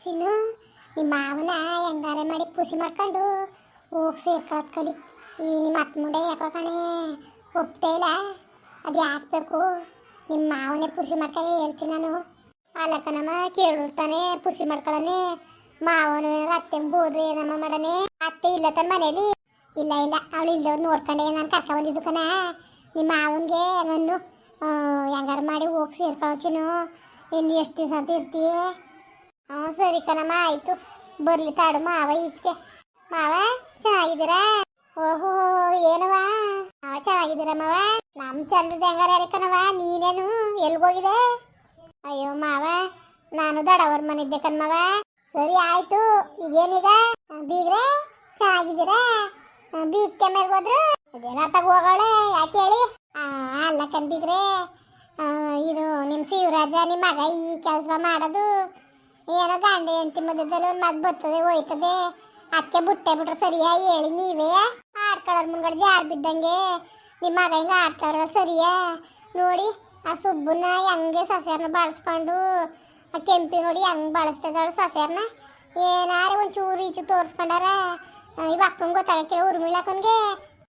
ಚಿನ್ನು, ನಿಮ್ಮ ಮಾವನ ಹೆಂಗಾರೆ ಮಾಡಿ ಪುಸಿ ಮಾಡ್ಕೊಂಡು ಹೋಗಿ ಸೇರ್ಕೊಳತ್ ಕಲಿ. ಈ ನಿಮ್ಮ ಅತ್ತ ಮುಂಡೆ ಯಾಕೋ ಕಣೆ, ಒಪ್ತೇ ಇಲ್ಲ? ಅದು ಯಾಕಬೇಕು ನಿಮ್ಮ ಮಾವನೇ ಪುಸಿ ಮಾಡ್ಕೊಂಡು ಹೇಳ್ತೀನಿ ನಾನು. ಅಲ್ಲಕ್ಕನಮ್ಮ ಕೇಳಿರ್ತಾನೆ, ಪುಸಿ ಮಾಡ್ಕೊಳ್ಳನೆ ಮಾವನು ಅತ್ತೆ ಬೋದ್ರೆ ಏನಮ್ಮ ಮಾಡನೆ? ಅತ್ತೆ ಇಲ್ಲ ತನ್ನ ಮನೇಲಿ? ಇಲ್ಲ ಇಲ್ಲ, ಅವಳು ಇಲ್ದವ್ರು ನೋಡ್ಕೊಂಡೆ ನಾನು ಕರ್ಕ ಬಂದಿದ್ದು ಕಣ. ನಿಮ್ಮ ಮಾವನಿಗೆ ನಾನು ಹೆಂಗಾರು ಮಾಡಿ ಹೋಗಿ ಸೇರ್ಕೊಳ್ಚಿನು ಇನ್ನು ಎಷ್ಟು ದಿವಸ ಅಂತ ಇರ್ತೀಯ? ಹ್ಞೂ ಸರಿ ಕಣಮ್ಮ ಆಯಿತು. ಬರಲಿ ತಾಡು ಮಾವ ಈಚೆಗೆ. ಮಾವ ಚೆನ್ನಾಗಿದ್ದೀರಾ? ಓಹೋ ಏನವ ಮಾವ ಚೆನ್ನಾಗಿದ್ದೀರಾ ಮಾವ? ನಮ್ಮ ಚಂದದ ಹೆಂಗಾರ ಕಣವ ನೀನೇನು ಎಲ್ಗೋಗಿದೆ ಅಯ್ಯೋ ಮಾವ ನಾನು ದಡವರ ಮನಿದ್ದೆ ಕಣ್ಮವ ಸರಿ ಆಯ್ತು. ಈಗೇನೀಗ? ಬೀಗ್ರೆ? ಚೆನ್ನಾಗಿದ್ದೀರಾ? ಬೀಗ್ತೆ ಮೇಲೆ ಹೋದ್ರು? ಇದೇನ ತಗ ಹೋಗೋಳೆ ಯಾಕೆ ಹೇಳಿ? ಅಲ್ಲ ಕಣ್ ಬೀಗ್ರೆ. ಆ, ಇದು ನಿಮ್ಮ ಶಿವರಾಜ ನಿಮ್ಮ ಮಗ ಈ ಕೆಲಸ ಮಾಡೋದು. ಏನೋ ಗಂಡ ಹೆಂಡತಿ ಮಧ್ಯದಲ್ಲಿ ಒಂದು ಮದ್ದು ಬರ್ತದೆ, ಹೋಯ್ತದೆ. ಅದಕ್ಕೆ ಬುಟ್ಟೆ ಬಿಟ್ರೆ ಸರಿಯಾ ಹೇಳಿ ನೀವೇ. ಆಡ್ಕೊಳ್ಳೋರ್ ಮುಂಗಡೆ ಜಾರ್ ಬಿದ್ದಂಗೆ ನಿಮ್ಮ ಮಗ ಹಿಂಗೆ ಆಡ್ತಾವ್ರ ಸರಿಯಾ? ನೋಡಿ, ಆ ಸುಬ್ಬನ ಹೆಂಗೆ ಸಸ್ಯರ್ನ ಬಳಸ್ಕೊಂಡು, ಆ ಕೆಂಪಿ ನೋಡಿ ಹೆಂಗೆ ಬಳಸ್ತಿದ್ದಾಳು ಸಸ್ಯರ್ನ ಏನಾರ ಒಂಚೂರು ಈಚು ತೋರಿಸ್ಕೊಂಡಾರ ಇವ ಅಕ್ಕಂಗೆ ಗೊತ್ತಾಗಕ್ಕೆ ಉರ್ಮಿಳಕ್ಕನ್ಗೆ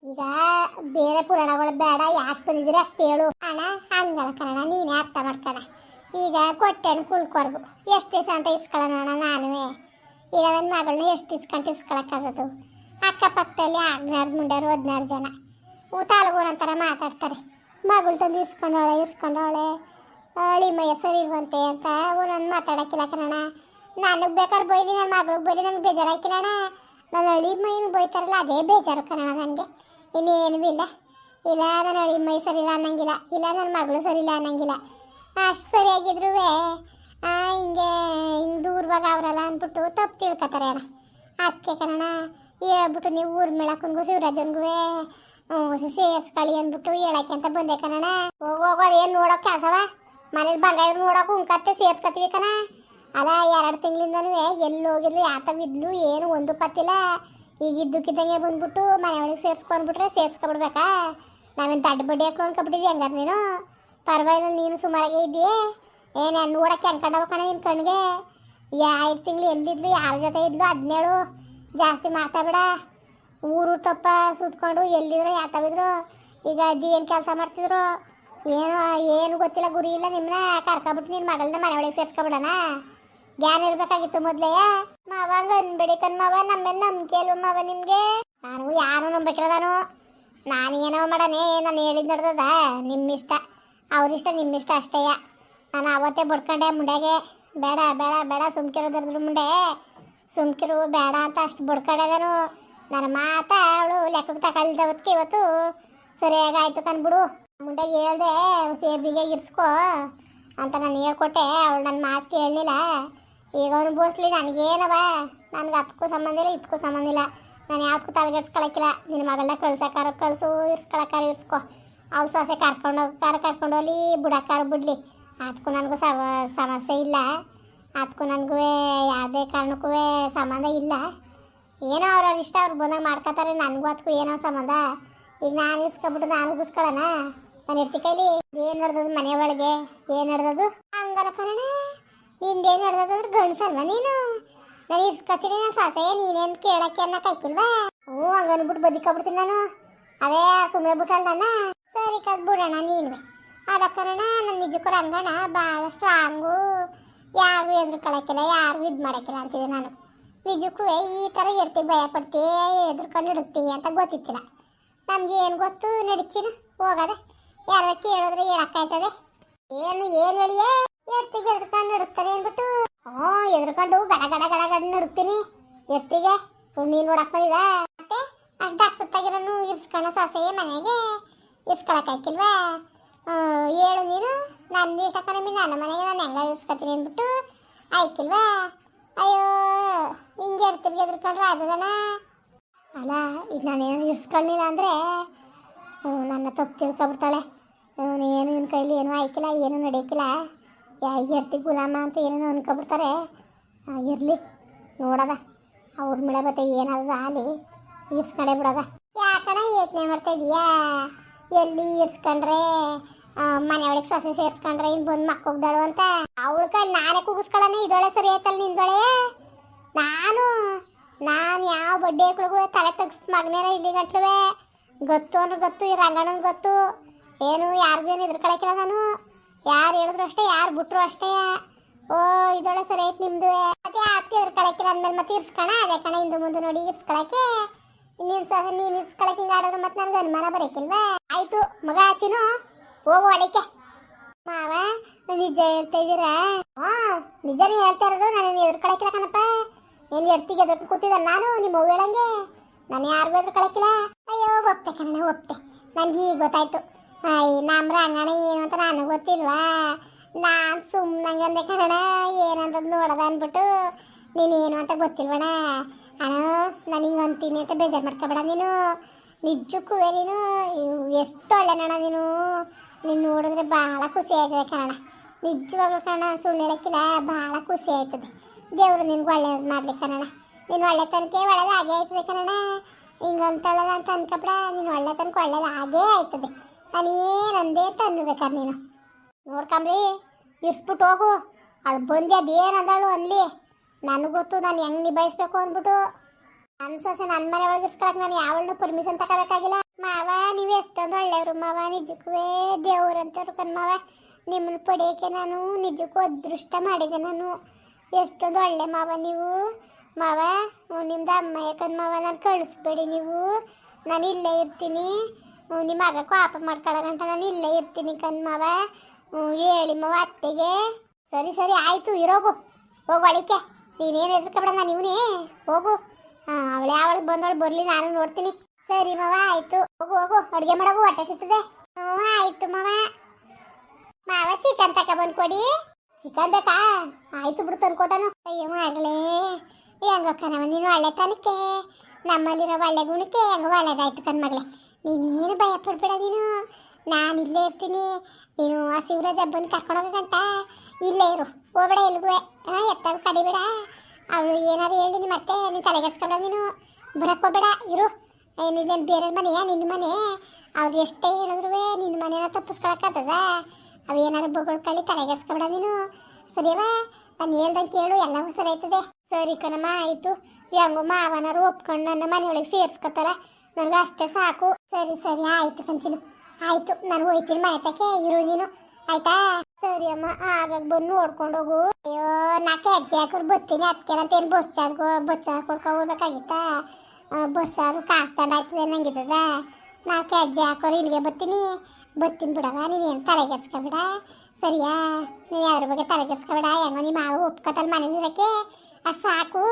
ಈಗ ಬೇರೆ ಪುರಾಣಗಳು ಬೇಡ, ಯಾಕೆ ಬಂದಿದ್ರೆ ಅಷ್ಟೇ ಹೇಳು. ಅಣ್ಣ, ಹಂಗಲ್ಲ ಕಣ ನೀನೇ ಅರ್ಥ ಮಾಡ್ಕಣ ಈಗ ಕೊಟ್ಟೆಣ್ಣು ಕುಲ್ಕೊರ್ಗು ಎಷ್ಟು ದಿವಸ ಅಂತ ಇಸ್ಕೊಳ್ಳೋಣ ನಾನುವೇ. ಈಗ ನನ್ನ ಮಗಳನ್ನ ಎಷ್ಟು ಇಸ್ಕೊಂಡು ಇಸ್ಕೊಳಕ್ಕಾಗದು? ಅಕ್ಕಪಕ್ಕದಲ್ಲಿ ಹದಿನಾರು ಮುಂಡಾರು, ಹದಿನಾರು ಜನ. ತಾಲೂಗುರಂತರ ಮಾತಾಡ್ತಾರೆ. ಮಗಳು ತಂದು ಇಸ್ಕೊಂಡವಳೆ ಇಸ್ಕೊಂಡವಳೆ. ಅಳಿ ಮೈಯ ಸರಿ ಇರುವಂತೆ ಅಂತ ಒಂದೊಂದು ಮಾತಾಡೋಕ್ಕಿಲ್ಲ ಕಣ ನನಗೆ ಬೇಕಾದ್ರೆ ಬೈಲಿ ನನ್ನ ಮಗಳಿಗೆ ಬೈಲಿ, ನನಗೆ ಬೇಜಾರಾಕಿಲ್ಲಣ್ಣ ನನ್ನ ಅಳಿ ಮೈನ ಬೈತಾರಲ್ಲ, ಅದೇ ಬೇಜಾರು ಕಣ ನನಗೆ. ಇನ್ನೇನು ಇಲ್ಲ. ಇಲ್ಲ ನನ್ನ ಅಳಿ ಮೈ ಸರಿಯಿಲ್ಲ ಅನ್ನಂಗಿಲ್ಲ. ಇಲ್ಲ ನನ್ನ ಮಗಳು ಸರಿ ಇಲ್ಲ ಅನ್ನಂಗಿಲ್ಲ. ಅಷ್ಟು ಸರಿಯಾಗಿದ್ರು ಹಿಂಗೆ ಹಿಂಗೆ ದೂರವಾಗ ಅವರಲ್ಲ ಅಂದ್ಬಿಟ್ಟು ತಪ್ಪು ತಿಳ್ಕೊತಾರೆ ಅಣ್ಣ. ಅದಕ್ಕೆ ಕಣ ಹೇಳ್ಬಿಟ್ಟು ನೀವು ಊರ್ ಮೇಳಕ್ಕೂ ಶಿವರಾಜನ್ಗೂ ಸೇರ್ಸ್ಕೊಳ್ಳಿ ಅಂದ್ಬಿಟ್ಟು ಹೇಳಕ್ಕೆ ಅಂತ ಬಂದೆ ಕಣಣ್ಣ. ಹೋಗಿ ಹೋಗೋದು ಏನು ನೋಡೋಕೆ ಕೆಲಸವ? ಮನೇಲಿ ಬಂಗಾಯ ನೋಡೋಕೆ ಉಂಕತ್ತೆ ಸೇರ್ಸ್ಕೊತೀವಿ ಕಣ. ಅಲ್ಲ, ಎರಡು ತಿಂಗಳಿಂದನೂ ಎಲ್ಲಿ ಹೋಗಿರ್ಲಿ ಯಾತವಿದ್ಲು ಏನು ಒಂದು ಪತ್ತಿಲ್ಲ. ಈಗ ಇದ್ದಕ್ಕಿದ್ದಂಗೆ ಬಂದ್ಬಿಟ್ಟು ಮನೆ ಒಳಗೆ ಸೇರ್ಸ್ಕೊಂಡ್ಬಿಟ್ರೆ ಸೇರ್ಸ್ಕೊಬಿಡ್ಬೇಕಾ? ನಾವೇನು ದಡ್ಡ ಬಡ್ಡಿ ಹಾಕಿ ಹೆಂಗಾರ ಹಂಗಾರೆ ನೀನು? ಪರವಾಗಿಲ್ಲ, ನೀನು ಸುಮಾರಾಗೆ ಇದೆಯೇ ನಾನು ನೋಡಕ್ಕೆ ಅನ್ಕೊಂಡವ ಕಣ ನಿನ್ನ ಕಣ್ಣಿಗೆ ಎರಡು ತಿಂಗಳು ಎಲ್ಲಿದ್ಲು, ಯಾರ ಜೊತೆ ಇದ್ಲು ಹದಿನೇಳು ಜಾಸ್ತಿ ಮಾತಾಡ್ಬೇಡ. ಊರು ತಪ್ಪ, ಸುತ್ಕೊಂಡು ಎಲ್ಲಿದ್ರು ಯಾತಾವಿದ್ರು ಈಗ ಅಜ್ಜಿ ಏನು ಕೆಲಸ ಮಾಡ್ತಿದ್ರು? ಏನು ಏನು ಗೊತ್ತಿಲ್ಲ ಗುರಿ ಇಲ್ಲ ನಿಮ್ಮನ್ನ ಕರ್ಕೊಬಿಟ್ಟು ನಿನ್ನ ಮಗಳನ್ನ ಮನೆ ಒಳಗೆ ಸೇರ್ಸ್ಕೊಬಿಡಣ. ಜ್ಞಾನ ಇರ್ಬೇಕಾಗಿತ್ತು ಮೊದಲೇ. ಮಾವ ಹಂಗ ಅನ್ಬೇಡಿ ಕಣ್ಮವ ನಮ್ಮ ಮೇಲೆ ನಂಬಿಕೆ ಅಲ್ವ ಮಾವ ನಿಮಗೆ? ನಾನು ಯಾರು ನಂಬಕಿಲ್ಲ ನಾನು. ನಾನು ಏನೋ ಮಾಡನೇ ನಾನು ಹೇಳಿದ್ ನಡ್ದದ? ನಿಮ್ಮ ಇಷ್ಟ ಅವ್ರಿಷ್ಟ ನಿಮ್ಮ ಇಷ್ಟ ಅಷ್ಟೇ. ನಾನು ಅವತ್ತೇ ಬಡ್ಕೊಂಡೆ ಮುಂಡೆಗೆ. ಬೇಡ ಬೇಡ ಬೇಡ ಸುಮ್ಕಿರೋದ್ರದ್ರ ಮುಂಡೆ. ಸುಮ್ಕಿರು, ಬೇಡ ಅಂತ ಅಷ್ಟು ಬಡ್ಕೊಂಡೆದನು. ನನ್ನ ಮಾತ ಅವಳು ಲೆಕ್ಕಕ್ಕೆ ತಗೊಳ್ದವತ್ಕೆ ಇವತ್ತು. ಸರಿಯಾಗಾಯ್ತು ಕಣ್ಬಿಡು ಮುಂಡೆಗೆ ಹೇಳ್ದೆ, ಸೇಬಿಗೆ ಇರ್ಸ್ಕೋ ಅಂತ ನಾನು ಹೇಳ್ಕೊಟ್ಟೆ. ಅವಳು ನನ್ನ ಮಾತು ಕೇಳಲಿಲ್ಲ. ಈಗ ಅವನು ಬೋಸ್ಲಿ, ನನಗೇನವ? ನನಗೆ ಅದಕ್ಕೂ ಸಂಬಂಧ ಇಲ್ಲ ಇದಕ್ಕೂ ಸಂಬಂಧ ಇಲ್ಲ. ನಾನು ಯಾವ್ದಕ್ಕೂ ತಲೆಗೆಡ್ಸ್ಕೊಳಕ್ಕಿಲ್ಲ. ನಿನ್ನ ಮಗಳನ್ನ ಕಳ್ಸಕ್ಕಾರ ಕಳಿಸು ಇರ್ಸ್ಕೊಳಕಾರ ಇರ್ಸ್ಕೊ. ಅವಳು ಸೊಸೆ ಕರ್ಕೊಂಡು ಹೋಗ್ತಾರ ಕರ್ಕೊಂಡು ಹೋಗ್ಲಿ ಬುಡಕ್ಕಾರ ಬಿಡ್ಲಿ. ಅದಕ್ಕೂ ನನಗೂ ಸವ ಸಮಸ್ಯೆ ಇಲ್ಲ. ಅದಕ್ಕೂ ನನಗೂ ಯಾವುದೇ ಕಾರಣಕ್ಕೂ ಸಂಬಂಧ ಇಲ್ಲ. ಏನೋ ಅವ್ರವ್ರ ಇಷ್ಟ ಅವ್ರು ಬಂದಾಗ ಮಾಡ್ಕೋತಾರೆ, ನನಗೂ ಅದಕ್ಕೂ ಏನೋ ಸಂಬಂಧ. ಈಗ ನಾನು ಇಸ್ಕೊಬಿಟ್ಟು ನಾನು ಗುಸ್ಕೊಳ್ಳೋಣ ನಾನು ಇರ್ತಿ ಕೈಲಿ ಏನು ನಡೆದದು ಮನೆ ಒಳಗೆ? ಏನು ನಡೆದದು? ಹಂಗಲ್ಲ ನಿಂದು ನಿಂದೇನು ನಡೆದದು ಅಂದ್ರೆ ಗಂಡ್ಸಲ್ವ ನೀನು. ನಾನು ಇಸ್ಕೊತೀನಿ ನಾನು ಸಾಸೆ ನೀನೇನು ಕೇಳಕ್ಕೆ ಅನ್ನೋ ಕೈಕಿಲ್ವಾ? ಹ್ಞೂ, ಹಂಗನ್ಬಿಟ್ಟು ಬದುಕೊಬಿಡ್ತೀನಿ ನಾನು. ಅದೇ ಸುಮ್ಮನೆ ಬಿಟ್ಟಲ್ಲಣ್ಣ ಸರಿ ಕದ್ ಬಿಡೋಣ ನೀನು. ಅದ ಕಾರಣ ನನ್ನ ನಿಜಕ್ಕೂ ರಂಗಣ್ಣ ಭಾಳ ಸ್ಟ್ರಾಂಗು ಯಾರಿಗೂ ಕಳಕಿಲ್ಲ ಯಾರಿಗೂ ಇದು ಮಾಡೋಕ್ಕಿಲ್ಲ ಅಂತಿದ್ದೆ ನಾನು. ನಿಜಕ್ಕೂ ಈ ಥರ ಇರ್ತೀವಿ ಭಯ ಪಡ್ತೀವಿ ಎದುರ್ಕೊಂಡು ಇಡುತ್ತೀವಿ ಅಂತ ಗೊತ್ತಿತ್ತಿಲ್ಲ. ನಮ್ಗೆ ಏನು ಗೊತ್ತು? ನಡೀತೀನ? ಹೋಗದೆ. ಯಾರು ಕೇಳಿದ್ರೆ ಹೇಳಕ್ಕಾಯ್ತದೆ ಏನು ಏನು ಹೇಳಿಯೇ ಎರ್ತಿಗೆ ಎದುರ್ಕೊಂಡು ನಡುತ್ತಾರೆ ಅಂದ್ಬಿಟ್ಟು. ಹ್ಞೂ ಎದುರ್ಕೊಂಡು ಗಡ ಗಡ ಗಡ ಗಡ ನಡುತ್ತೀನಿ. ಎರ್ತಿಗೆ ಸುಮ್ಮನೆ ನೋಡಕ್ ಬಂದಿದ ಮತ್ತೆ ಸುತ್ತಾಗಿರೋನು ಇರ್ಸ್ಕೊಳ್ಳೋ ಸೊಸೆ ಮನೆಗೆ ಇರ್ಸ್ಕೊಳಕ್ಕಾಯ್ಕಿಲ್ವಾ ಹೇಳು ನೀನು ನನ್ನ ನೀರು ತಕೊಂಡಿ ನನ್ನ ಮನೆಗೆ ನಾನು ಹೆಂಗ ಇರ್ಸ್ಕೊತೀನಿ ಅಂದ್ಬಿಟ್ಟು ಆಯ್ಕಿಲ್ವಾ ಅಯ್ಯೋ, ಹಿಂಗೆ ಇರ್ತಿರ್ಗೆ ಎದ್ರಕೊಂಡ್ರೆ ಅದದಣ ಅಲ್ಲ, ಈಗ ನಾನೇನು ಇರ್ಸ್ಕೊಳ್ಳಿಲ್ಲ ಅಂದರೆ ನನ್ನ ತಪ್ಪು ತಿಳ್ಕೊಬಿಡ್ತಾಳೆ. ಏನು ಇವನ ಕೈಲಿ ಏನೂ ಆಯ್ಕಿಲ್ಲ ಏನೂ ನಡೆಯಕ್ಕಿಲ್ಲ ಯಾ ಎರ್ತಿ ಗುಲಾಮ ಅಂತ ಏನೇನೋ ಅನ್ಕೊಬಿಡ್ತಾರೆ. ಇರಲಿ, ನೋಡದ. ಅವ್ರ ಮಳೆ ಬತ್ತೆ ಏನಾದ ಅಲ್ಲಿ ಇರ್ಸ್ಕೊಂಡೇ ಬಿಡೋದ. ಯಾಕಣ ಯೋಚನೆ ಮಾಡ್ತಾ ಇದೀಯಾ? ಎಲ್ಲಿ ಇರ್ಸ್ಕೊಂಡ್ರೆ ಮನೆ ಒಳಗೆ ಸೊಸೆ ಸೇರ್ಸ್ಕೊಂಡ್ರೆ ಇನ್ ಬಂದು ಮಕ್ಕೋಗ್ದಾಳು ಅಂತ. ಅವಳ ಕೈಲಿ ನಾನೇ ಕೂಗಿಸ್ಕೊಳ್ಳೋಣ ಇದೊಳೆ ಸರಿ ಆಯ್ತಲ್ಲ ನಿಂದೊಳೆ ನಾನು ನಾನು ಯಾವ ಬಡ್ಡಿ ಹಾಕ್ಳಿಗೂ ತಲೆ ತಗ್ಸ್ ಮಗನೇನ ಇಲ್ಲಿ ಗಂಟ್ಲುವೆ ಗೊತ್ತು ಅಂದ್ರೆ ಗೊತ್ತು, ಈ ರಂಗಣ್ಣನ ಗೊತ್ತು. ಏನು, ಯಾರಿಗೂ ಏನು ಕಳಕಿಲ್ಲ ನಾನು. ಯಾರು ಹೇಳಿದ್ರು ಅಷ್ಟೇ, ಯಾರು ಬಿಟ್ರು ಅಷ್ಟೇ. ಓ ಇದೊಳೆ ಸರಿ ಆಯ್ತು ನಿಮ್ದು ಮತ್ತೆ ಅದಕ್ಕೆ ಕಳಕಿಲ್ಲ ಅಂದ್ಮೇಲೆ ಮತ್ತೆ ಇರ್ಸ್ಕಣ, ಅದೇ ಕಣ ಹಿಂದೆ ಮುಂದೆ ನೋಡಿ ಇರ್ಸ್ಕೊಳಕ್ಕೆ. ನೀನು ಸಹ ನೀನು ಇರ್ಸ್ಕೊಳಕ್ಕೆ ಹಿಂಗ ಆಡಿದ್ರೆ ಮತ್ತೆ ನನಗೆ ಅನುಮಾನ ಬರೋಕಿಲ್ವಾ? ಆಯ್ತು, ಮಗ ಆಚಿನು? ಹೋಗು ಒಳಕ್ಕೆ. ಮಾವ ನಿಜ ಹೇಳ್ತಾ ಇದ್ದೀರಾ ಹಾ ನಿಜನೇ ಹೇಳ್ತಾ ಇರೋದು ನಾನು ಎದುರ್ಕೊಳಕಿಲ್ಲ ಕಣಪ್ಪ. ಏನು ಎಡ್ತಿಗೆ ಎದುರ್ಕೊಂಡು ಕೂತಿದ್ದ ನಾನು ನಿಮ್ಮ ಅವ್ವ ಹೇಳಂಗೆ. ನಾನು ಯಾರಿಗೂ ಎದುರ್ಕೊಳಕಿಲ್ಲ ಅಯ್ಯೋ, ಒಪ್ತೆ ಕಣ ಒಪ್ತೆ. ನನ್ಗೆ ಈಗ ಗೊತ್ತಾಯ್ತು. ಅಯ್ಯ ನಮ್ಮ ರಂಗಣ ಏನು ಅಂತ ನನಗೆ ಗೊತ್ತಿಲ್ವಾ? ನಾನು ಸುಮ್ಮನಂಗೆ ಅಂದೆ ಕಣಣ ಏನಂತ ನೋಡದ ಅಂದ್ಬಿಟ್ಟು. ನೀನೇನು ಅಂತ ಗೊತ್ತಿಲ್ವಣ ಅಣ್ಣ, ನಾನು ಹಿಂಗೆ ಅಂತ ಬೇಜಾರು ಮಾಡ್ಕೊಬೇಡ. ನೀನು ನಿಜಕ್ಕೂ ನೀನು ಎಷ್ಟು ಒಳ್ಳೆನಣ್ಣ ನೀನು. ನೀನು ನೋಡಿದ್ರೆ ಭಾಳ ಖುಷಿ ಆಯ್ತದೆ ಕಣ ನಿಜವಾಗ್ಲೂ ಕಣ ಸುಳ್ಳು ಹೇಳಕ್ಕಿಲ್ಲ, ಭಾಳ ಖುಷಿ ಆಯ್ತದೆ. ದೇವರು ನಿನ್ಗೆ ಒಳ್ಳೆ ಮಾಡಲಿ ಕಣ ನೀನು ಒಳ್ಳೆ ತನಕ ಒಳ್ಳೇದು ಹಾಗೆ ಆಯ್ತದೆ ಕಣ ಹಿಂಗಂತಲ್ಲ ಅಂತ ಅನ್ಕೊಬೇಡ, ನೀನು ಒಳ್ಳೆ ತನಕ ಒಳ್ಳೇದು ಹಾಗೇ ಆಯ್ತದೆ. ನಾನು ಏನಂದೇ ಅಂತ ಅನ್ಬೇಕಾರೆ ನೀನು. ನೋಡ್ಕೊಂಬ್ರಿ, ಇಸ್ಬಿಟ್ಟು ಹೋಗು. ಅದು ಬಂದು ಅದೇನು ಅಲ್ಲಿ ಅನ್ಲಿ. ನನಗೆ ಗೊತ್ತು ನಾನು ಹೆಂಗೆ ನಿಭಾಯಿಸ್ಬೇಕು ಅಂದ್ಬಿಟ್ಟು ನನ್ನ ಸೊಸೆ ನನ್ನ ಮನೆ ಒಳಗೆ ನಾನು ಯಾವಳನ್ನು ಪರ್ಮಿಷನ್ ತಗೋಬೇಕಾಗಿಲ್ಲ. ಮಾವ ನೀವು ಎಷ್ಟೊಂದು ಒಳ್ಳೆಯವರು ಮಾವ ನಿಜಕ್ಕೂ ದೇವ್ರಂತವ್ರು ಕನ್ ಮಾವ. ನಿಮ್ಮನ್ನು ಪಡೆಯೋಕ್ಕೆ ನಾನು ನಿಜಕ್ಕೂ ಅದೃಷ್ಟ ಮಾಡಿದೆ ನಾನು. ಎಷ್ಟೊಂದು ಒಳ್ಳೆ ಮಾವ ನೀವು. ಮಾವ ನಿಮ್ದು ಅಮ್ಮ ಮಾವ ನಾನು ಕಳಿಸ್ಬೇಡಿ ನೀವು. ನಾನು ಇಲ್ಲೇ ಇರ್ತೀನಿ. ನಿಮ್ಮ ಮಗ ಆಪ ಮಾಡ್ಕೊಳ್ಳೋ ಗಂಟ ನಾನು ಇಲ್ಲೇ ಇರ್ತೀನಿ ಕನ್ ಮಾವ. ಹ್ಮ್, ಹೇಳಿ ಮಾವ ಅತ್ತೆಗೆ. ಸರಿ ಸರಿ ಆಯಿತು ಇರೋಗು. ಹೋಗು ನೀನೇನು ಎದ್ರಕಬೇಡ ನಾನು ಇವನೇ? ಹೋಗು. ಅವಳು ಯಾವಳು ಬಂದವಳು ಬರಲಿ, ನಾನು ನೋಡ್ತೀನಿ. ಸರಿ ಮಾವ, ಆಯಿತು. ಹೋಗು ಹೋಗು. ಅಡುಗೆ ಮಾಡೋಗು, ಹೊಟ್ಟೆ ಸಿಗ್ತದೆ ಹ್ಞೂ, ಆಯ್ತು ಮಾವ. ಮಾವ ಚಿಕನ್ ತಗೊಬಂದು ಕೊಡಿ ಚಿಕನ್ ಬೇಕಾ? ಆಯ್ತು ಬಿಡು ತಂದ್ಕೊಟ್ಟನು. ಅಯ್ಯೋ ಮಗಳೇ. ಹೆಂಗೋ ಕಣವ ನೀನು ಒಳ್ಳೆ ತನಕ್ಕೆ ನಮ್ಮಲ್ಲಿರೋ ಒಳ್ಳೆ ಗುಣಕ್ಕೆ ಹೆಂಗೋ ಒಳ್ಳೇದಾಯ್ತು ಕಣ್ಮಗಳೇ ನೀನೇನು ಭಯ ಪಡ್ಬೇಡ ನೀನು. ನಾನು ಇಲ್ಲೇ ಇರ್ತೀನಿ. ನೀನು ಆ ಶಿವರಾಜ್ ಹಬ್ಬನ ಕರ್ಕೊಂಡೋಗಂತ ಇಲ್ಲೇ ಇರು, ಹೋಗ್ಬೇಡ ಎಲ್ಗೂ ಹಾಂ ಎತ್ತಾಗ ಕಡಿಬೇಡ. ಅವಳು ಏನಾರು ಹೇಳಿ ಮತ್ತೆ, ನೀನು ತಲೆಗೆಡ್ಸ್ಕೊಂಡ ನೀನು. ಬರಕ್ಕೆ ಹೋಗ್ಬೇಡ, ಇರು. ಏನಿದೇನು ಬೇರೆ ಮನೆಯ ನಿನ್ನ ಮನೆ. ಅವ್ರು ಎಷ್ಟೇ ಹೇಳಿದ್ರು ನಿನ್ನ ಮನೆನ ತಪ್ಪಿಸ್ಕೊಳಕ್ಕಾಗ್ತದ ಅವು ಏನಾರು ಬೊಗಳ್ಕೊಳ್ಳಿ ತಲೆಗೆಡ್ಸ್ಕೊಬೇಡ ನೀನು. ಸರಿವಾ ನಾನು ಹೇಳ್ದಂಗೆ ಕೇಳು, ಎಲ್ಲವೂ ಸರಿ ಆಯ್ತದೆ. ಸರಿ ಕಣಮ್ಮ, ಆಯಿತು. ಹೆಂಗೋ ಮಾವನಾರು ಒಪ್ಕೊಂಡು ನನ್ನ ಮನೆಯೊಳಗೆ ಸೇರಿಸ್ಕೊತಾರ. ನನಗೆ ಅಷ್ಟೇ ಸಾಕು. ಸರಿ ಸರಿ, ಆಯಿತು ಕಂಚಿನು. ಆಯಿತು, ನಾನು ಹೋಯ್ತೀನಿ ಮನೆ ತಕ್ಕೆ, ಇರು ನೀನು. ಆಯ್ತಾ? ಸರಿ ಅಮ್ಮ ಆಗಾಗ ಬಂದು ನೋಡ್ಕೊಂಡು ಹೋಗು. ಅಯ್ಯೋ ನಾ ಹೆಜ್ಜೆ ಹಾಕೊಂಡು ಬರ್ತೀನಿ. ಅದಕ್ಕೆ ಅಂತ ಏನು ಬಸ್ ಚಾರ್ಜ್ ಬಸ್ ಚಾರ್ಜ್ ಕೊಡ್ಕೊ ಹೋಗ್ಬೇಕಾಗಿತ್ತ? ಬಸ್ ಆದ್ರೂ ಕಾಸು ತಂಡ ಆಗ್ತದೆ ನಂಗಿದ್ದದ ನಾಲ್ಕು ಹೆಜ್ಜೆ ಹಾಕೋರು ಇಲ್ಲಿಗೆ ಬರ್ತೀನಿ. ಬರ್ತೀನಿ ಬಿಡವ ನೀನೇನು ತಲೆಗೆಡ್ಸ್ಕೊಬಿಡ ಸರಿಯಾ? ನೀನು ಯಾವ್ದ್ರ ಬಗ್ಗೆ ತಲೆಗೆಡ್ಸ್ಕೊಬೇಡ ಹೆಂಗೋ ನಿಮ್ಮ ಮಾವು ಒಪ್ಕೊತಲ್ಲ ಮನೇಲಿ ಇರೋಕ್ಕೆ. ಅದು ಸಾಕು.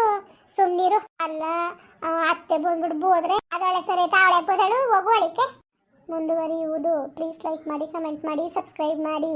ಸುಮ್ಮನಿರು ಅಲ್ಲ ಅತ್ತೆ ಬಂದ್ಬಿಟ್ಟು ಬೋದ್ರೆ ಅದೊಳೆ ಸರಿ ಆಯ್ತಾ? ಅವಳೆ ಬೋದಳು ಹೋಗುವಳಿಕೆ ಮುಂದುವರಿಯುವುದು. ಪ್ಲೀಸ್ ಲೈಕ್ ಮಾಡಿ ಕಮೆಂಟ್ ಮಾಡಿ ಸಬ್ಸ್ಕ್ರೈಬ್ ಮಾಡಿ.